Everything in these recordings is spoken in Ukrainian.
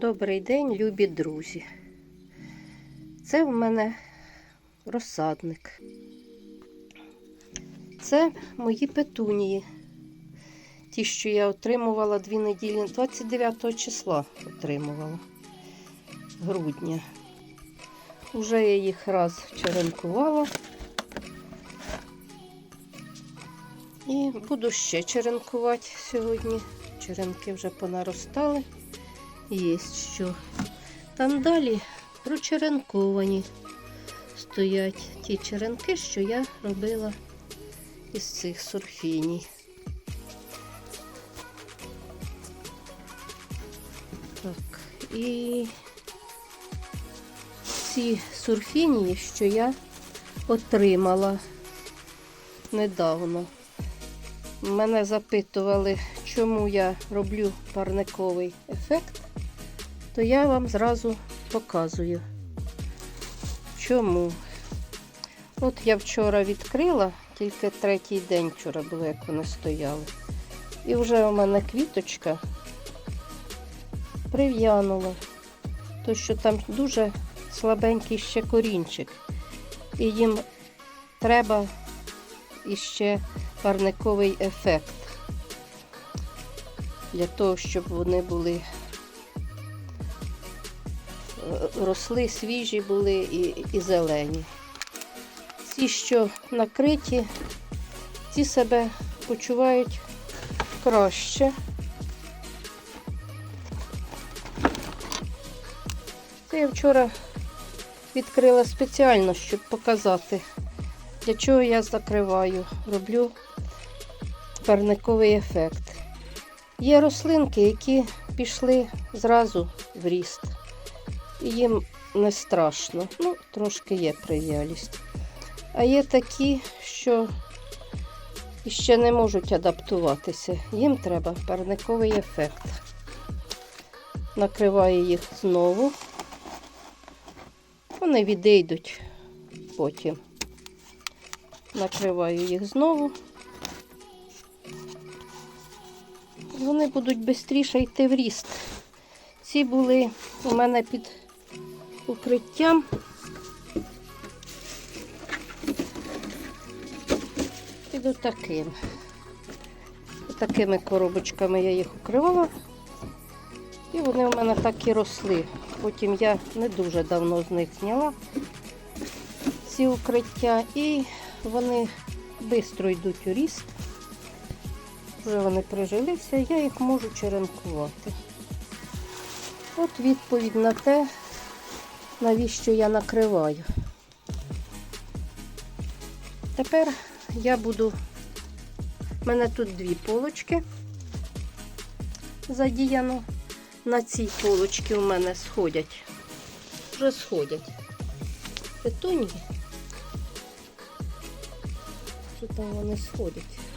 Добрий день, любі друзі. Це в мене розсадник. Це мої петунії. Ті, що я отримувала дві неділі, 29 числа отримувала грудня. Уже я їх раз черенкувала. І буду ще черенкувати сьогодні. Черенки вже понаростали. Є що. Там далі прочеренковані стоять ті черенки, що я робила із цих сурфіній. Так, і ці сурфінії, що я отримала недавно. Мене запитували, чому я роблю парниковий ефект, то я вам зразу показую. Чому? От я вчора відкрила, тільки третій день вчора було, як вони стояли. І вже у мене квіточка прив'янула, то що там дуже слабенький ще корінчик. І їм треба іще парниковий ефект для того, щоб вони були е, росли, свіжі були і, і зелені. Ці, що накриті, ці себе почувають краще. Це я вчора відкрила спеціально, щоб показати, для чого я закриваю, роблю парниковий ефект. Є рослинки, які пішли зразу в ріст. Їм не страшно. Ну, трошки є прив'ялість. А є такі, що ще не можуть адаптуватися. Їм треба парниковий ефект. Накриваю їх знову. Вони відійдуть потім. Накриваю їх знову. Вони будуть швидше йти в ріст. Ці були у мене під укриттям. Під отаким. Такими коробочками я їх укривала. І вони у мене так і росли. Потім я не дуже давно з них зняла ці укриття і вони швидко йдуть у ріст. Вже вони прижилися, я їх можу черенкувати. От відповідь на те, навіщо я накриваю. Тепер я буду, у мене тут дві полочки задіяно. На цій полочці у мене сходять, вже сходять петунії. Що там вони сходять?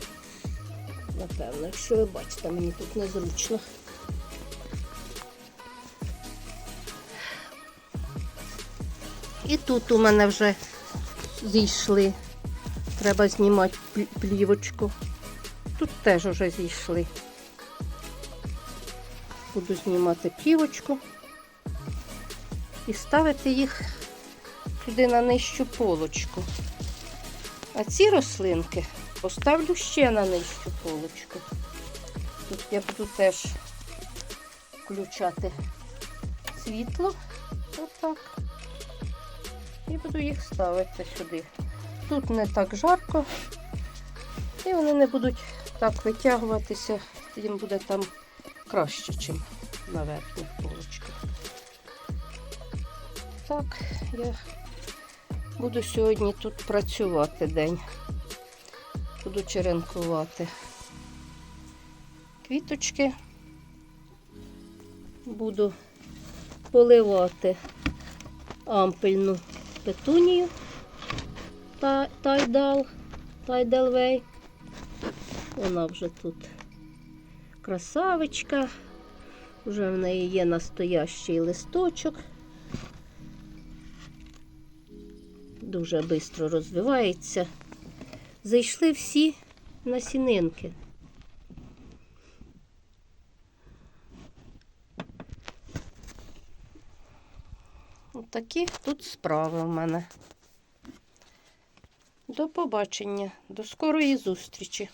Напевно, якщо ви бачите, мені тут незручно. І тут у мене вже зійшли. Треба знімати плівочку. Тут теж вже зійшли. Буду знімати плівочку і ставити їх туди на нижчу полочку. А ці рослинки поставлю ще на нижчу полочку. Тут я буду теж включати світло. Отак. І буду їх ставити сюди. Тут не так жарко. І вони не будуть так витягуватися, їм буде там краще, ніж на верхніх полочках. Так, я буду сьогодні тут працювати день. Буду черенкувати квіточки. Буду поливати ампельну петунію тайдал, тайдалвей. Вона вже тут красавичка. Вже в неї є настоящий листочок. Дуже швидко розвивається зайшли всі насінинки. Отакі тут справи в мене. До побачення, до скорої зустрічі!